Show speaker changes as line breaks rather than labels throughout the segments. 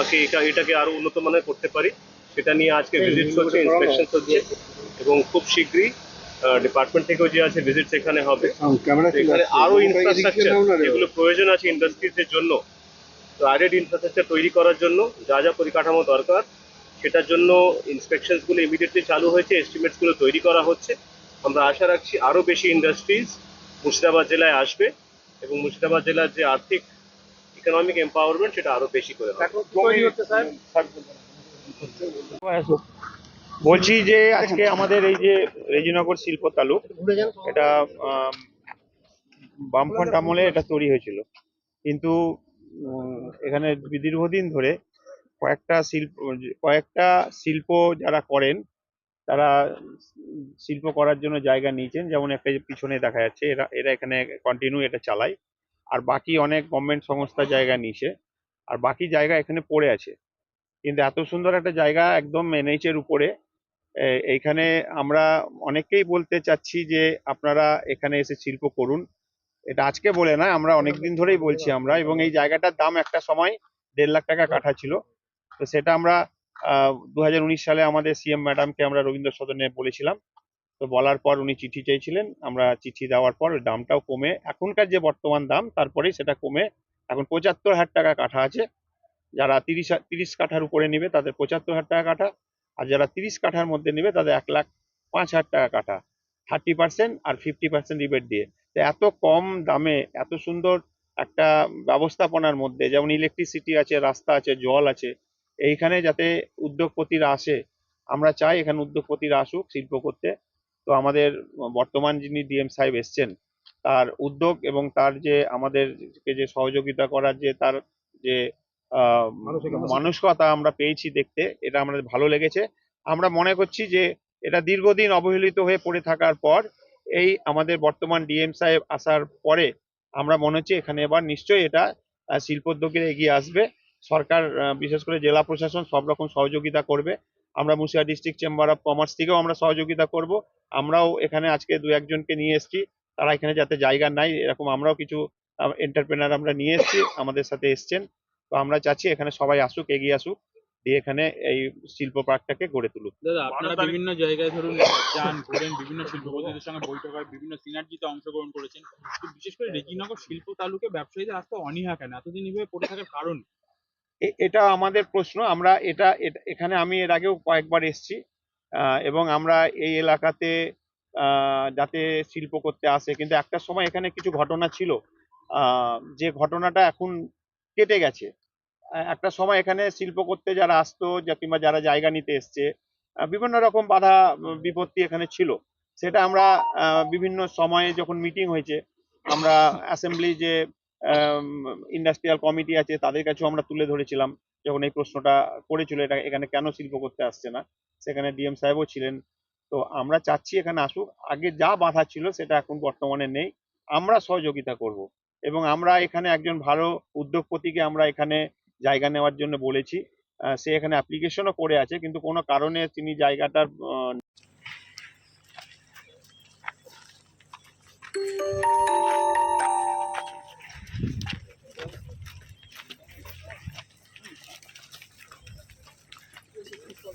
আগে এটা এটাকে আরও উন্নত মানের করতে পারি। সেটা নিয়ে আজকে ভিজিট করছে ইন্সপেকশন হচ্ছে এবং খুব শীঘ্রই ডিপার্টমেন্ট থেকেও যে আছে ভিজিট সেখানে হবে। এখানে আরও ইনফ্রাস্ট্রাকচার যেগুলো প্রয়োজন আছে ইন্ডাস্ট্রিজের জন্য তো ইনফ্রাস্ট্রাকচার তৈরি করার জন্য যা যা পরিকাঠামো দরকার সেটার জন্য ইন্সপেকশনসগুলো ইমিডিয়েটলি চালু হয়েছে এস্টিমেটসগুলো তৈরি করা হচ্ছে। আমরা আশা রাখছি আরও বেশি ইন্ডাস্ট্রিজ মুর্শিদাবাদ জেলায় আসবে এবং মুর্শিদাবাদ জেলার যে আর্থিক ইকোনমিক এম্পাওয়ারমেন্ট সেটা আরও বেশি করে
বলছি যে আজকে আমাদের এই যে রেজিনগর শিল্প তালুক এটা বামফ্রন্ট আমলে এটা তৈরি হয়েছিল। কিন্তু উম, এখানে দীর্ঘদিন ধরে কয়েকটা শিল্প কয়েকটা শিল্প যারা করেন তারা শিল্প করার জন্য জায়গা নিয়েছেন। যেমন একটা পিছনে দেখা যাচ্ছে এরা এরা এখানে কন্টিনিউ এটা চালায়। আর বাকি অনেক গভর্নমেন্ট সংস্থা জায়গা নিয়েছে আর বাকি জায়গা এখানে পড়ে আছে। কিন্তু এত সুন্দর একটা জায়গা একদম এনএইচ এর উপরে। এইখানে আমরা অনেকেই বলতে চাচ্ছি যে আপনারা এখানে এসে শিল্প করুন। এটা আজকে বলে না আমরা অনেকদিন ধরেই বলছি আমরা। এবং এই জায়গাটার দাম একটা সময় দেড় লাখ টাকা কাঠা ছিল। তো সেটা আমরা দু হাজার উনিশ সালে আমাদের সিএম ম্যাডামকে আমরা রবীন্দ্র সদনে বলেছিলাম। তো বলার পর উনি চিঠি চেয়েছিলেন। আমরা চিঠি দেওয়ার পর দামটাও কমে, এখনকার যে বর্তমান দাম, তারপরেই সেটা কমে। এখন পঁচাত্তর হাজার টাকা কাঠা আছে। যারা তিরিশ তিরিশ কাঠার উপরে নেবে তাদের পঁচাত্তর হাজার টাকা কাঠা। আর যারা তিরিশ কাঠার মধ্যে নেবে তাদের এক লাখ পাঁচ হাজার টাকা কাঠা। থার্টি পার্সেন্ট আর ফিফটি পার্সেন্ট রিবেট দিয়ে। তো এত কম দামে, এত সুন্দর একটা ব্যবস্থাপনার মধ্যে, যেমন ইলেকট্রিসিটি আছে, রাস্তা আছে, জল আছে, এইখানে যাতে উদ্যোগপতিরা আসে, আমরা চাই এখানে উদ্যোগপতিরা আসুক শিল্প করতে। তো আমাদের বর্তমান যিনি ডিএম সাহেব এসছেন তার উদ্যোগ এবং তার যে আমাদেরকে যে সহযোগিতা করার যে তার যে মানসিকতা আমরা পেয়েছি দেখতে এটা আমাদের ভালো লেগেছে। আমরা মনে করছি যে এটা দীর্ঘদিন অবহেলিত হয়ে পড়ে থাকার পর এই আমাদের বর্তমান ডিএম সাহেব আসার পরে আমরা মনে হচ্ছে এখানে এবার নিশ্চয়ই এটা শিল্পোদ্যোগীরা এগিয়ে আসবে। সরকার বিশেষ করে জেলা প্রশাসন সব রকম সহযোগিতা করবে। আমরা Murshida district chamber of commerce থেকেও আমরা সহযোগিতা করব। আমরাও এখানে আজকে দু একজনকে নিয়ে এসেছি। তারা এখানে যাতে জায়গা নাই এরকম আমরাও কিছু এন্টারপ্রেনার আমরা নিয়ে এসেছি আমাদের সাথে এসছেন। তো আমরা চাচ্ছি এখানে সবাই আসুক এগিয়ে আসুক দিয়ে এখানে এই শিল্প পার্কটাকে গড়ে তুলুক।
দাদা আপনারা বিভিন্ন জায়গায় ধরুন যান ঘোরেন বিভিন্ন শিল্পপতিদের সঙ্গে বৈঠক হয় বিভিন্ন সিনার্জিতে অংশগ্রহণ করেছেন। বিশেষ করে রেজিনগর শিল্প তালুকে ব্যবসায়ীদের আসতে অনীহা কেন? এতদিন এভাবে পড়ে থাকার কারণ
এটা আমাদের প্রশ্ন। আমরা এটা এখানে আমি এর আগেও কয়েকবার এসেছি এবং আমরা এই এলাকাতে যাতে শিল্প করতে আসে। কিন্তু একটা সময় এখানে কিছু ঘটনা ছিল যে ঘটনাটা এখন কেটে গেছে। একটা সময় এখানে শিল্প করতে যারা আসতো কিংবা যারা জায়গা নিতে এসছে বিভিন্ন রকম বাধা, বিপত্তি এখানে ছিল। সেটা আমরা বিভিন্ন সময়ে যখন মিটিং হয়েছে, আমরা অ্যাসেম্বলি যে ইন্ডাস্ট্রিয়াল কমিটি আছে তাদের কাছেও আমরা তুলে ধরেছিলাম যখন এই প্রশ্নটা করেছিল এটা এখানে কেন শিল্প করতে আসছে না? সেখানে ডিএম সাহেবও ছিলেন। তো আমরা চাচ্ছি এখানে আসুক আগে যা বাধা ছিল সেটা এখন বর্তমানে নেই আমরা সহযোগিতা করব। এবং আমরা এখানে একজন ভালো উদ্যোগপতিকে আমরা এখানে জায়গা নেওয়ার জন্য বলেছি। সে এখানে অ্যাপ্লিকেশনও করে আছে কিন্তু কোনো কারণে তিনি জায়গাটার আহ,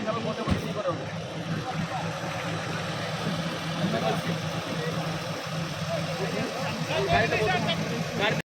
সবাই মোটামুটি